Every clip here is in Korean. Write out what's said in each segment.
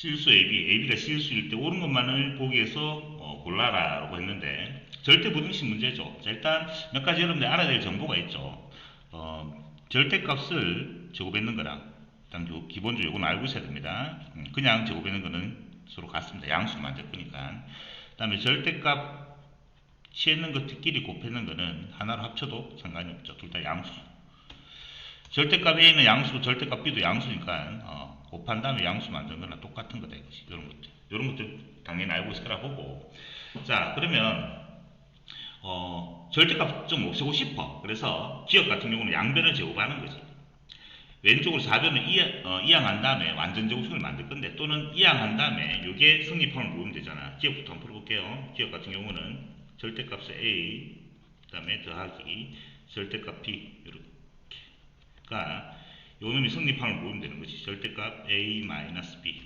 실수 AB, AB가 실수일 때 옳은 것만을 보기 위해서 어, 골라라라고 했는데 절대 부등식 문제죠. 자, 일단 몇 가지 여러분들 알아야 될 정보가 있죠. 어, 절대값을 제곱했는 거랑 일단 요 기본적으로 요건 알고 있어야 됩니다. 음, 그냥 제곱했는 거는 서로 같습니다. 양수로 만들 거니까. 그다음에 절대값 취했는 것들끼리 곱했는 거는 하나로 합쳐도 상관이 없죠. 둘 다 양수. 절대값 A는 양수고 절대값 B도 양수니까 어, 곱한 다음에 양수 만드는 거랑 똑같은 거다 이것이. 이런 것들. 이런 것들 당연히 알고 있을 거라 보고. 자 그러면 어, 절대값 좀 없애고 싶어. 그래서 기억 같은 경우는 양변을 제곱하는 거지. 왼쪽으로 4변을 이양, 어, 이양한 다음에 완전 제곱식을 만들 건데 또는 이양한 다음에 이게 성립함을 모으면 되잖아. 기억부터 한번 풀어볼게요. 기억 같은 경우는 절대값의 A 그 다음에 더하기 절대값 B 이렇게가 요 놈이 성립함을 모으면 되는 거지. 절대값 A 마이너스 B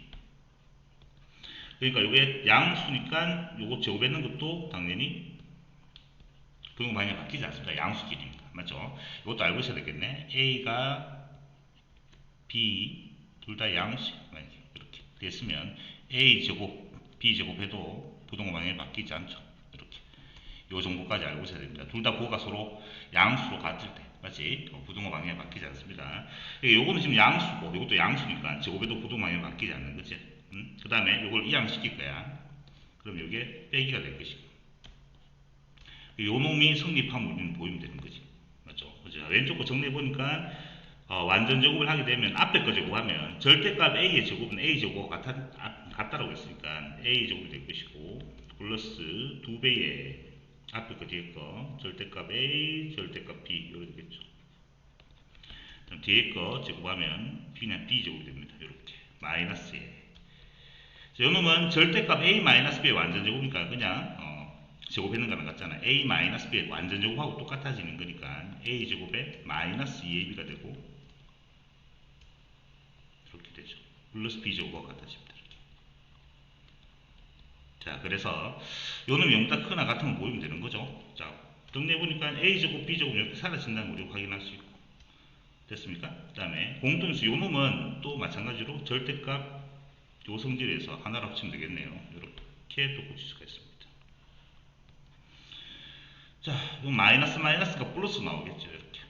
그러니까 이게 양수니까 요거 제곱했는 것도 당연히 부등 방향이 바뀌지 않습니다. 양수끼리니까 맞죠? 이것도 알고 있어야 되겠네. A가 B 둘 다 양수 이렇게 됐으면 A 제곱 B 제곱해도 부동 방향이 바뀌지 않죠. 이렇게 요 정도까지 알고 있어야 됩니다. 둘 다 고가 서로 양수로 같을 때 맞지? 어, 부동호 방향이 바뀌지 않습니다. 이게 요거는 지금 양수고 이것도 양수니까 제곱해도 부동 방향이 바뀌지 않는 거지. 음? 그 다음에 요걸 이양시킬 거야. 그럼 요게 빼기가 될 것이고 요 놈이 성립함을 우리는 보이면 되는 거지. 맞죠? 그죠? 왼쪽 거 정리해 보니까 어, 완전 제곱을 하게 되면 앞에 거 제곱하면 절대값 a의 제곱은 a 제곱과 같아, 아, 같다라고 했으니까 a 제곱이 될 것이고 플러스 두 배의 앞에 거 뒤에 거 절대값 a 절대값 b 이렇게 되겠죠. 그럼 뒤에 거 제곱하면 b는 b 제곱이 됩니다. 이렇게 마이너스 에. 자, 요놈은 절대값 a 마이너스 b의 완전 제곱이니까 그냥 어, 제곱했는 거랑 같잖아. a 마이너스 b의 완전 제곱하고 똑같아지는 거니까 a 제곱에 마이너스 2ab가 되고 이렇게 되죠. 플러스 b 제곱과 같아집니다. 자, 그래서 요놈 0보다 크나 같으면 모이면 되는 거죠. 자, 정리해 보니까 a 제곱, b 제곱 이렇게 사라진다는 걸 확인할 수 있고 됐습니까? 그 다음에 공통수 요놈은 또 마찬가지로 절대값 요 성질에서 하나로 합치면 되겠네요. 이렇게 또 고칠 수가 있습니다. 자, 그럼 마이너스 마이너스가 플러스 나오겠죠. 이렇게.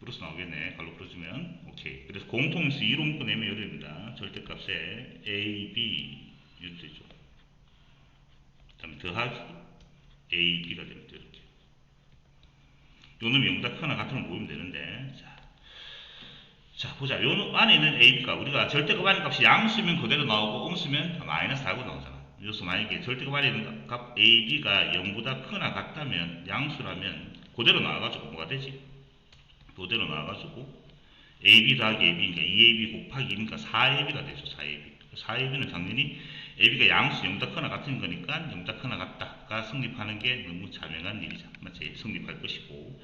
플러스 나오겠네. 갈로 풀어주면. 오케이. 그래서 공통수 2로 묶어내면 이렇게 됩니다. 절대값에 A, B 이렇게 되죠. 그 다음에 더하기 A, B가 됩니다. 이렇게. 요 놈이 0보다 크나 같은 걸 모으면 되는데 자, 자 보자. 요놈 안에 있는 A, B가 우리가 절대값 안에 값이 양수면 그대로 나오고 음수면 마이너스 달고 나오잖아. 그래서 만약에 절대값 안에 있는 값 A, B가 0보다 크나 같다면 양수라면 그대로 나와가지고 뭐가 되지? 그대로 나와가지고 AB 더하기 AB니까 2AB 곱하기 2니까 4AB가 되죠. 4AB. 4AB는 당연히 AB가 양수 0보다 크나 같은 거니까 0보다 크나 같다가 성립하는 게 너무 자명한 일이죠. 맞지? 성립할 것이고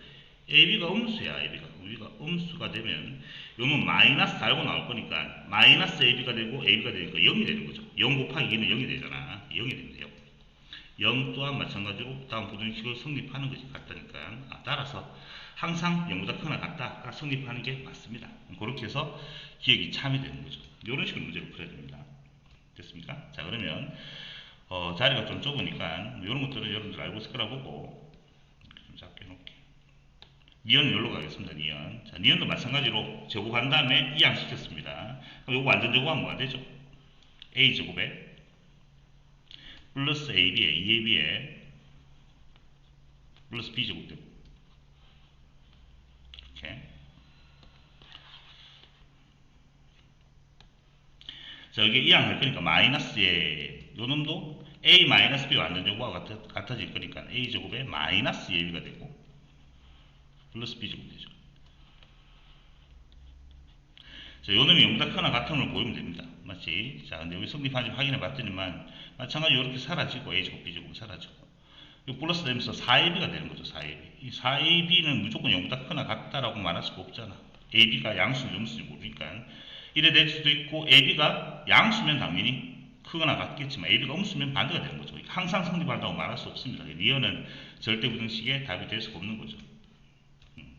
AB가 음수야. AB가 우리가 음수가 되면 요는 마이너스 달고 나올 거니까 마이너스 AB가 되고 AB가 되니까 0이 되는 거죠. 0 곱하기 2는 0이 되잖아. 0이 됩니다. 0. 0 또한 마찬가지로 다음 부등식을 성립하는 것이 같다니까 아, 따라서 항상 0보다 크나 같다가 성립하는 게 맞습니다. 그렇게 해서 기억이 참이 되는 거죠. 이런 식으로 문제를 풀어야 됩니다. 됐습니까? 자 그러면 어, 자리가 좀 좁으니까 이런 것들은 여러분들 알고 있을 거라 보고 좀 작게 해놓을게. 니언은 여기로 가겠습니다. 니언. 자, 니언도 마찬가지로 제곱한 다음에 이항시켰습니다. 그럼 이거 완전 제곱하면 뭐가 되죠? a 제곱에 플러스 ab에 2ab에 플러스 b 제곱 되고 이렇게 자 여기 이항 할 거니까 마이너스에 요 놈도 a 마이너스 b 완전 제곱하고 같아, 같아질 거니까 a 제곱에 마이너스 2ab가 되고 플러스 b 제곱 되죠. 자, 요 놈이 0보다 크나 같은 걸 보이면 됩니다. 맞지? 자, 근데 여기 성립한지 확인해 봤더니만 마찬가지로 이렇게 사라지고 a 제곱 b 제곱 사라지고 이 플러스 되면서 4ab가 되는 거죠. 4ab. 이 4ab는 무조건 0보다 크나 같다라고 말할 수가 없잖아. ab가 양수인지 음수인지 모르니까 이래 될 수도 있고 ab가 양수면 당연히 크거나 같겠지만 ab가 음수면 반대가 되는 거죠. 항상 성립한다고 말할 수 없습니다. 리어는 절대 부등식의 답이 될 수가 없는 거죠. 음.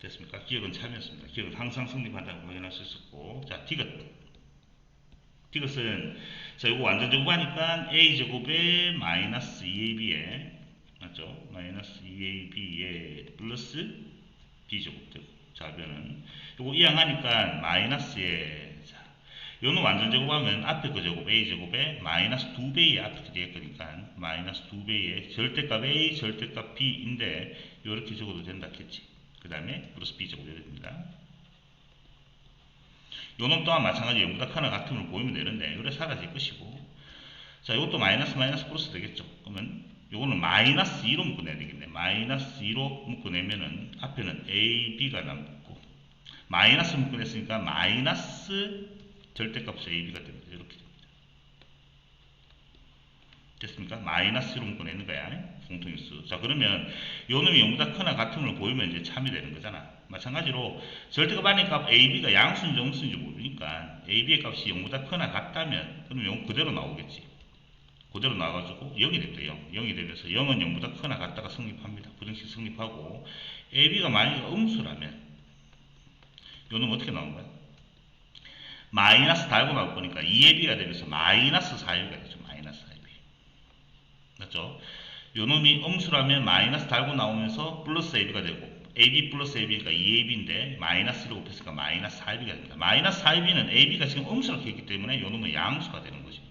됐습니까? 기억은 참이었습니다. 기억은 항상 성립한다고 확인할 수 있었고 자 디귿 이것은 자 이거 완전 제곱하니까 a 제곱에 마이너스 2ab에 맞죠? 마이너스 2ab에 플러스 b 제곱 되고 좌변은. 요거 이항하니까 마이너스에 자 요는 완전 제곱하면 앞에 그 제곱 a 제곱에 마이너스 2배의 앞에 뒤에 거니까 마이너스 2배의 절대값 a 절대값 b인데 요렇게 적어도 된다 했지. 그 다음에 플러스 b 제곱 이렇게 됩니다. 요놈 또한 마찬가지 0보다 크나 같음을 보이면 되는데 요래 사라질 것이고. 자 이것도 마이너스 마이너스 플러스 되겠죠. 그러면 요거는 마이너스 2로 묶어내야 되겠네. 마이너스 2로 묶어내면은 앞에는 a, b가 남고 마이너스 묶어냈으니까 마이너스 절대값이 a, b가 됩니다. 이렇게 됩니다. 됐습니까? 마이너스 1로 묶어내는 거야. 공통인수 자 그러면 요 놈이 0보다 크나 같음을 보이면 이제 참이 되는 거잖아. 마찬가지로 절대값 안의 값 AB가 양수인지 음수인지 모르니까 AB의 값이 0보다 크나 같다면 그럼 0 그대로 나오겠지. 그대로 나와가지고 0이 됩니다. 0. 0이 되면서 0은 0보다 크나 같다가 성립합니다. 부등식 성립하고 AB가 만약에 음수라면 요놈 어떻게 나온 거야? 마이너스 달고 나올 거니까 2AB가 되면서 마이너스 4AB가 되죠. 마이너스 4AB. 맞죠? 요놈이 음수라면 마이너스 달고 나오면서 플러스 AB가 되고 AB 플러스 AB가 2AB인데 마이너스를 곱했으니까 마이너스 4AB가 됩니다. 마이너스 4AB는 AB가 지금 음수라고 했기 때문에 요놈은 양수가 되는 거죠.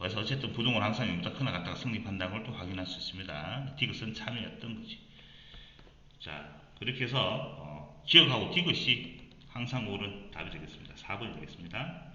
그래서 어쨌든 부동은 항상 0보다 크나 같다가 성립한다는 걸 또 확인할 수 있습니다. 디귿은 참여였던 거지. 자, 그렇게 해서 어, 기억하고 디귿이 항상 옳은 답이 되겠습니다. 4번이 되겠습니다.